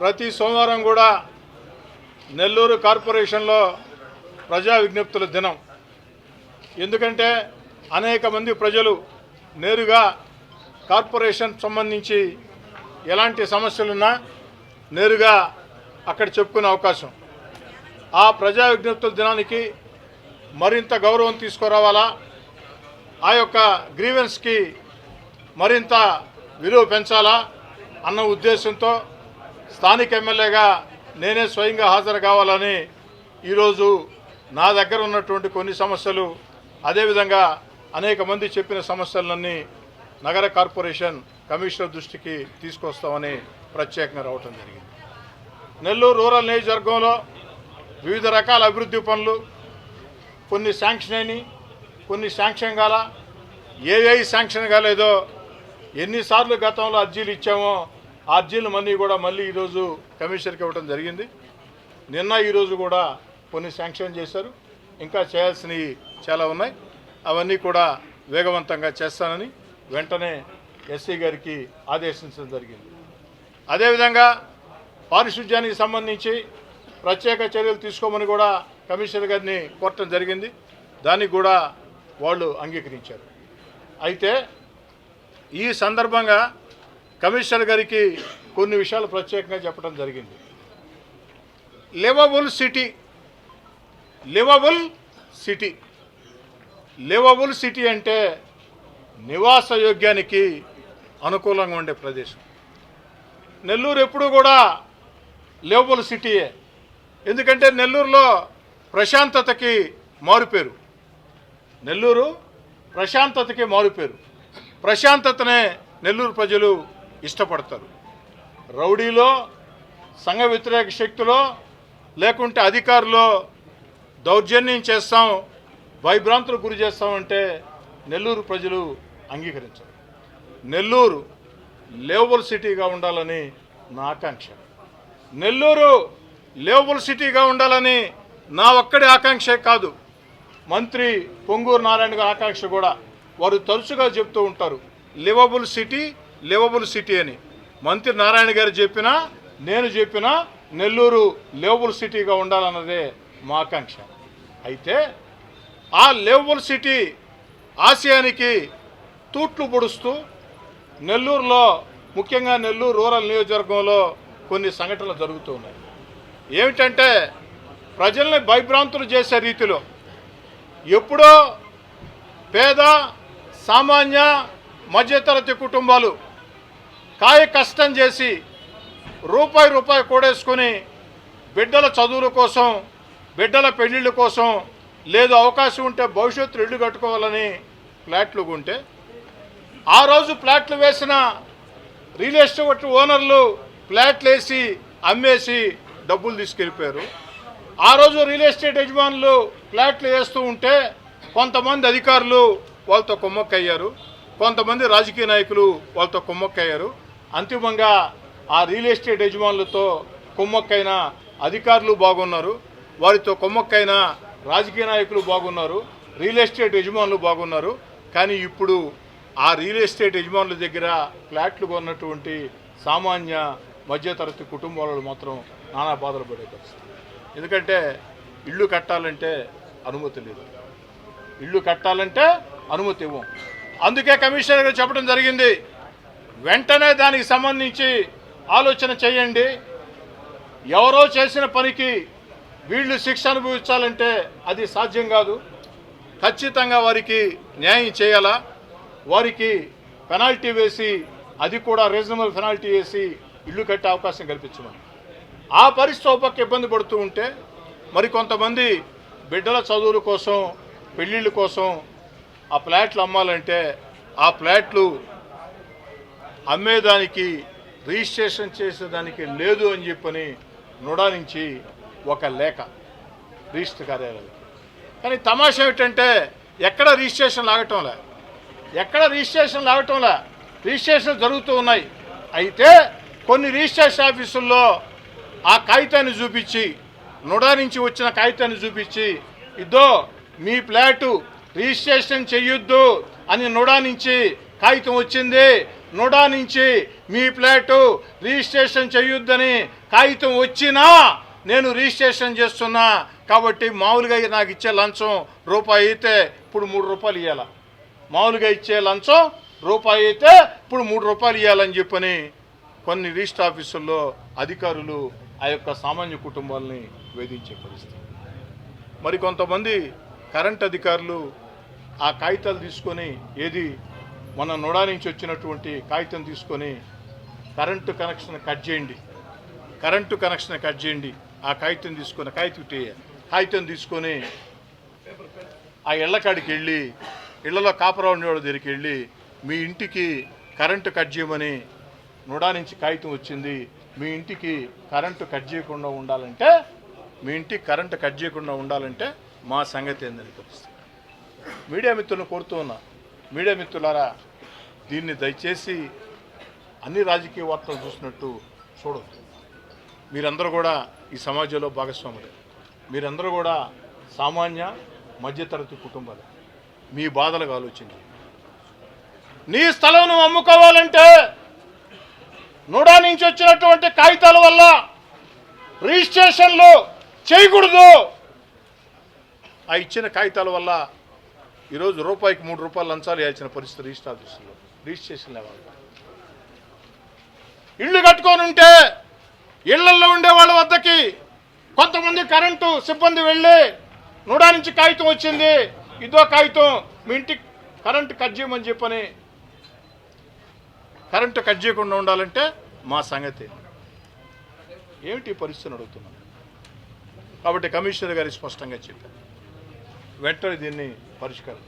ప్రతి సోమవారం కూడా నెల్లూరు కార్పొరేషన్లో ప్రజా విజ్ఞప్తుల దినం. ఎందుకంటే అనేక మంది ప్రజలు నేరుగా కార్పొరేషన్ సంబంధించి ఎలాంటి సమస్యలున్నా నేరుగా అక్కడ చెప్పుకునే అవకాశం. ఆ ప్రజా విజ్ఞప్తుల దినానికి మరింత గౌరవం తీసుకురావాలా? ఆ యొక్క గ్రీవెన్స్కి మరింత విలువ పెంచాలా? అన్న ఉద్దేశంతో స్థానిక ఎమ్మెల్యేగా నేనే స్వయంగా హాజరు కావాలని ఈరోజు నా దగ్గర ఉన్నటువంటి కొన్ని సమస్యలు అదేవిధంగా అనేక మంది చెప్పిన సమస్యలన్నీ నగర కార్పొరేషన్ కమిషనర్ దృష్టికి తీసుకొస్తామని ప్రత్యేకంగా రావటం జరిగింది. నెల్లూరు రూరల్ నియోజకవర్గంలో వివిధ రకాల అభివృద్ధి పనులు కొన్ని శాంక్షన్ అయినాయి కొన్ని శాంక్షన్ కాల ఏవేవి శాంక్షన్ కాలేదో ఎన్నిసార్లు గతంలో అర్జీలు ఇచ్చామో ఆర్జీలు అర్జీలు మనీ కూడా మళ్ళీ ఈరోజు కమిషనర్కి ఇవ్వడం జరిగింది. నిన్న ఈరోజు కూడా కొన్ని శాంక్షన్ చేశారు. ఇంకా చేయాల్సినవి చాలా ఉన్నాయి. అవన్నీ కూడా వేగవంతంగా చేస్తానని వెంటనే ఎస్సీ గారికి ఆదేశించడం జరిగింది. అదేవిధంగా పారిశుధ్యానికి సంబంధించి ప్రత్యేక చర్యలు తీసుకోమని కూడా కమిషనర్ గారిని కోరటం జరిగింది. దానికి కూడా వాళ్ళు అంగీకరించారు. అయితే ఈ సందర్భంగా కమిషనర్ గారికి కొన్ని విషయాలు ప్రత్యేకంగా చెప్పడం జరిగింది. Livable city livable city livable city అంటే నివాస యోగ్యానికి అనుకూలంగా ఉండే ప్రదేశం. నెల్లూరు ఎప్పుడూ కూడా లివబుల్ సిటీయే ఎందుకంటే నెల్లూరులో ప్రశాంతతకి మారుపేరు. నెల్లూరు ప్రశాంతతకి మారుపేరు. ప్రశాంతతనే నెల్లూరు ప్రజలు ఇష్టపడతారు. రౌడీలో సంఘ వ్యతిరేక శక్తిలో లేకుంటే అధికారులో దౌర్జన్యం చేస్తాం భయభ్రాంతులకు గురి చేస్తామంటే నెల్లూరు ప్రజలు అంగీకరించరు. నెల్లూరు లేవబుల్ సిటీగా ఉండాలని నా ఆకాంక్ష. నెల్లూరు లేవబుల్ సిటీగా ఉండాలని నా ఒక్కడి ఆకాంక్షే కాదు. మంత్రి పొంగూరు నారాయణ గారి ఆకాంక్ష కూడా వారు తరచుగా చెప్తూ ఉంటారు. లివబుల్ సిటీ లివబుల్ సిటీ అని. మంత్రి నారాయణ గారు చెప్పినా నేను చెప్పినా నెల్లూరు లివబుల్ సిటీగా ఉండాలన్నదే మా ఆకాంక్ష. అయితే ఆ లివబుల్ సిటీ ఆశయానికి తూట్లు పొడుస్తూ నెల్లూరులో ముఖ్యంగా నెల్లూరు రూరల్ నియోజకవర్గంలో కొన్ని సంఘటనలు జరుగుతూ ఉన్నాయి. ఏమిటంటే ప్రజల్ని భయభ్రాంతులు చేసే రీతిలో ఎప్పుడో పేద సామాన్య మధ్యతరగతి కుటుంబాలు కాయ కష్టం చేసి రూపాయి రూపాయి కూడేసుకొని బిడ్డల చదువుల కోసం బిడ్డల పెళ్ళిళ్ళ కోసం లేదు అవకాశం ఉంటే భవిష్యత్తు ఇల్లు కట్టుకోవాలని ఫ్లాట్లు కొంటే ఆ రోజు ఫ్లాట్లు వేసిన రియల్ ఎస్టేట్ ఓనర్లు ఫ్లాట్లు వేసి అమ్మేసి డబ్బులు తీసుకెళ్ళిపోయారు. ఆ రోజు రియల్ ఎస్టేట్ యజమానులు ఫ్లాట్లు వేస్తూ ఉంటే కొంతమంది అధికారులు వాళ్ళతో కుమ్మక్కయ్యారు కొంతమంది రాజకీయ నాయకులు వాళ్ళతో కుమ్మక్కయ్యారు. అంతిమంగా ఆ రియల్ ఎస్టేట్ యజమానులతో కుమ్మక్కైన అధికారులు బాగున్నారు. వారితో కుమ్మక్కైన రాజకీయ నాయకులు బాగున్నారు. రియల్ ఎస్టేట్ యజమానులు బాగున్నారు. కానీ ఇప్పుడు ఆ రియల్ ఎస్టేట్ యజమానుల దగ్గర ఫ్లాట్లు కొన్నటువంటి సామాన్య మధ్యతరగతి కుటుంబాలలో మాత్రం నానా బాధలు పడే పరిస్థితి. ఎందుకంటే ఇల్లు కట్టాలంటే అనుమతి లేదు. ఇల్లు కట్టాలంటే అనుమతి ఇవ్వం. అందుకే కమిషనర్ గారు చెప్పడం జరిగింది. వెంటనే దానికి సంబంధించి ఆలోచన చేయండి. ఎవరో చేసిన పనికి వీళ్ళు శిక్ష అనుభవించాలంటే అది సాధ్యం కాదు. ఖచ్చితంగా వారికి న్యాయం చేయాలా? వారికి పెనాల్టీ వేసి అది కూడా రీజనబుల్ పెనాల్టీ వేసి ఇల్లు కట్టే అవకాశం కల్పించమని. ఆ పరిస్థితి ఇబ్బంది పడుతూ ఉంటే మరి కొంతమంది బిడ్డల చదువుల కోసం పెళ్ళిళ్ళ కోసం ఆ ఫ్లాట్లు అమ్మాలంటే ఆ ఫ్లాట్లు అమ్మేదానికి రిజిస్ట్రేషన్ చేసేదానికి లేదు అని చెప్పని నుడా నుంచి ఒక లేఖ రిజిస్టర్ కార్యాలయానికి కానీ తమాషా ఏమిటంటే ఎక్కడ రిజిస్ట్రేషన్ లాగటంలే ఎక్కడ రిజిస్ట్రేషన్ లాగటంలే రిజిస్ట్రేషన్ జరుగుతూ ఉన్నాయి. అయితే కొన్ని రిజిస్ట్రేషన్ ఆఫీసుల్లో ఆ కాగితాన్ని చూపించి నుడా నుంచి వచ్చిన కాగితాన్ని చూపించి ఇదో మీ ఫ్లాటు రిజిస్ట్రేషన్ చెయ్యొద్దు అని నుడా నుంచి కాగితం వచ్చింది. నుడా నుంచి మీ ఫ్లాటు రిజిస్ట్రేషన్ చేయొద్దని కాగితం వచ్చినా నేను రిజిస్ట్రేషన్ చేస్తున్నా. కాబట్టి మామూలుగా నాకు ఇచ్చే లంచం రూపాయి అయితే ఇప్పుడు మూడు రూపాయలు ఇవ్వాల మామూలుగా ఇచ్చే లంచం రూపాయి అయితే ఇప్పుడు మూడు రూపాయలు ఇవ్వాలని చెప్పని కొన్ని రిజిస్టర్ ఆఫీసుల్లో అధికారులు ఆ యొక్క సామాన్య కుటుంబాలని వేధించే పరిస్థితి. మరి కొంతమంది కరెంట్ అధికారులు ఆ కాగితాలు తీసుకొని ఏది మన నొడా నుంచి వచ్చినటువంటి కాగితం తీసుకొని కరెంటు కనెక్షన్ కట్ చేయండి. కరెంటు కనెక్షన్ కట్ చేయండి. ఆ కాగితం తీసుకొని కాగితం ఇటు కాగితం తీసుకొని ఆ ఇళ్ళకాడికి వెళ్ళి ఇళ్ళలో కాపరా ఉండేవాళ్ళ దగ్గరికి వెళ్ళి మీ ఇంటికి కరెంటు కట్ చేయమని నుడా నుంచి కాగితం వచ్చింది. మీ ఇంటికి కరెంటు కట్ చేయకుండా ఉండాలంటే మీ ఇంటికి కరెంటు కట్ చేయకుండా ఉండాలంటే మా సంగతి ఏందని తెలుస్తుంది. మీడియా మిత్రులను కోరుతూ ఉన్నా మీడియా మిత్రులారా దీన్ని దయచేసి అన్ని రాజకీయ వార్తలు చూసినట్టు చూడొద్దు. మీరందరూ కూడా ఈ సమాజంలో భాగస్వాములు. మీరందరూ కూడా సామాన్య మధ్యతరగతి కుటుంబాలు. మీ బాధలకు ఆలోచించి నీ స్థలం నువ్వు అమ్ముకోవాలంటే నూడా నుంచి వచ్చినటువంటి కాగితాల వల్ల రిజిస్ట్రేషన్లు చేయకూడదు. ఆ ఇచ్చిన కాగితాల వల్ల ఈరోజు రూపాయికి మూడు రూపాయలు లంచాలు వేయాల్సిన పరిస్థితి రిజిస్టర్ ఆఫీసులో. రిజిస్ట్రేషన్ వాళ్ళు. ఇళ్ళు కట్టుకొని ఉంటే ఇళ్ళలో ఉండే వాళ్ళ వద్దకి కొంతమంది కరెంటు సిబ్బంది వెళ్ళి నూడా నుంచి కాగితం వచ్చింది. ఇదో కాగితం మీ ఇంటికి కరెంటు కట్ చేయమని చెప్పని కరెంటు కట్ చేయకుండా ఉండాలంటే మా సంగతి ఏమిటి పరిస్థితిని అడుగుతున్నాను? కాబట్టి కమిషనర్ గారు స్పష్టంగా చెప్పారు. వెంటనే దీన్ని పరిష్కారం